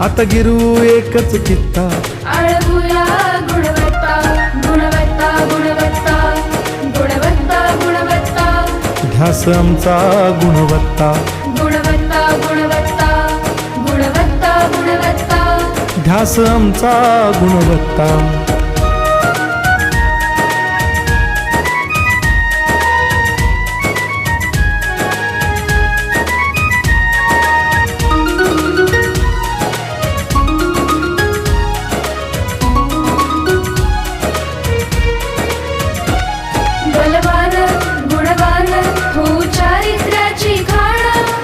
आता गिरू एकच कित्ता. आळगुया गुणवत्ता गुणवत्ता गुणवत्ता गुणवत्ता गुणवत्ता. ध्यास आमचा गुणवत्ता. गुणवत्ता गुणवत्ता गुणवत्ता गुणवत्ता. ध्यास आमचा गुणवत्ता.